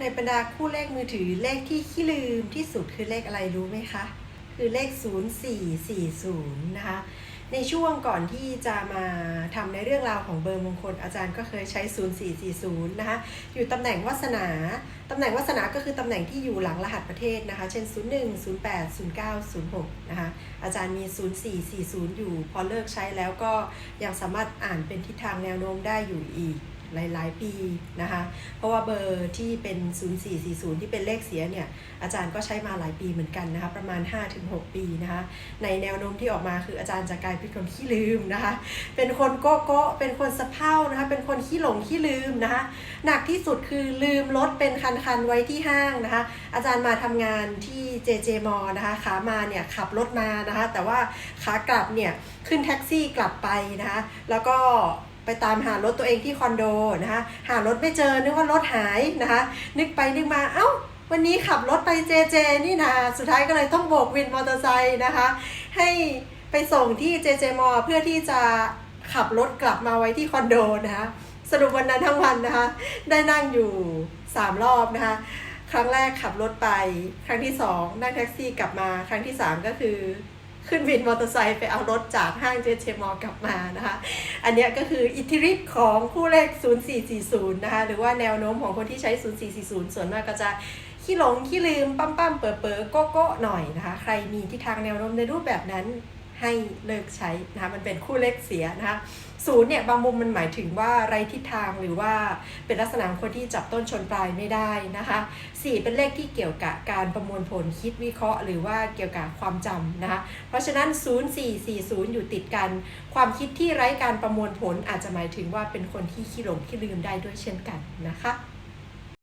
ในบรรดาคู่เลขมือถือเลขที่ขี้ลืมที่สุดคือเลขอะไรรู้ไหมคะ คือเลข 0440 นะคะ ในช่วงก่อนที่จะมาทำในเรื่องราวของเบอร์มงคลอาจารย์ก็เคยใช้ 0440 นะคะ อยู่ตำแหน่งวาสนา ตำแหน่งวาสนาก็คือตำแหน่งที่อยู่หลังรหัสประเทศนะคะ เช่น 01 08 09 06 นะคะ อาจารย์มี 0440 อยู่ พอเลิกใช้แล้วก็ยังสามารถอ่านเป็นทิศทางแนวโน้มได้อยู่อีก หลาย ๆ ปีนะคะ เพราะว่าเบอร์ที่เป็น 0440 ที่เป็นเลขเสียเนี่ยอาจารย์ก็ใช้มาหลายปีเหมือนกันนะคะ ประมาณ 5-6 ปีนะคะ ในแนวโน้มที่ออกมาคืออาจารย์จะกลายเป็นคนขี้ลืมนะคะ เป็นคนโก๊ะโก๊ะเป็นคนสะเพร่านะคะ เป็นคนขี้หลงขี้ลืมนะคะ หนักที่สุดคือลืมรถเป็นคัน ๆ ไว้ที่ห้างนะคะ อาจารย์มาทำงานที่ JJ m นะคะ ขามาเนี่ยขับรถมานะคะ แต่ว่าขากลับเนี่ยขึ้นแท็กซี่กลับไปนะคะ แล้วก็ ไปตามหารถตัวเองที่คอนโดนะคะ หารถไม่เจอนึกว่ารถหายนะคะ นึกไปนึกมาเอ้า วันนี้ขับรถไปเจเจนี่นะสุดท้ายก็เลยต้องโบกวินมอเตอร์ไซค์นะคะ ให้ไปส่งที่เจเจมอเพื่อที่จะขับรถกลับมาไว้ที่คอนโดนะคะ สรุปวันนั้นทั้งวันนะคะ ได้นั่งอยู่ 3 รอบนะคะ ครั้งแรกขับรถไป ครั้งที่ 2 นั่งแท็กซี่กลับมา ครั้งที่ 3 ก็คือ ขึ้นวินมอเตอร์ไซค์ไปเอารถจากห้างเจเจมอกลับมานะคะ อันนี้ก็คืออิทธิฤทธิ์ของคู่เลข 0440 นะคะ หรือว่าแนวโน้มของคนที่ใช้ 0440 ส่วนมากก็จะขี้หลงขี้ลืมปั้มปั้มเป๋อเป๋อโก้โก้หน่อยนะคะ ใครมีทิศทางแนวโน้มในรูปแบบนั้น ให้เลิกใช้นะคะมันเป็นคู่เลขเสียนะคะศูนย์เนี่ยบางมุมมันหมายถึงว่าไรทิศทางหรือว่าเป็นลักษณะคนที่จับต้นชนปลายไม่ได้นะคะสี่เป็นเลขที่เกี่ยวกับการประมวลผลคิดวิเคราะห์ หรือว่าเกี่ยวกับความจำนะคะเพราะฉะนั้น 0440 อยู่ติดกัน ความคิดที่ไร้การประมวลผลอาจจะหมายถึงว่าเป็นคนที่ขี้หลงขี้ลืมได้ด้วยเช่นกันนะคะ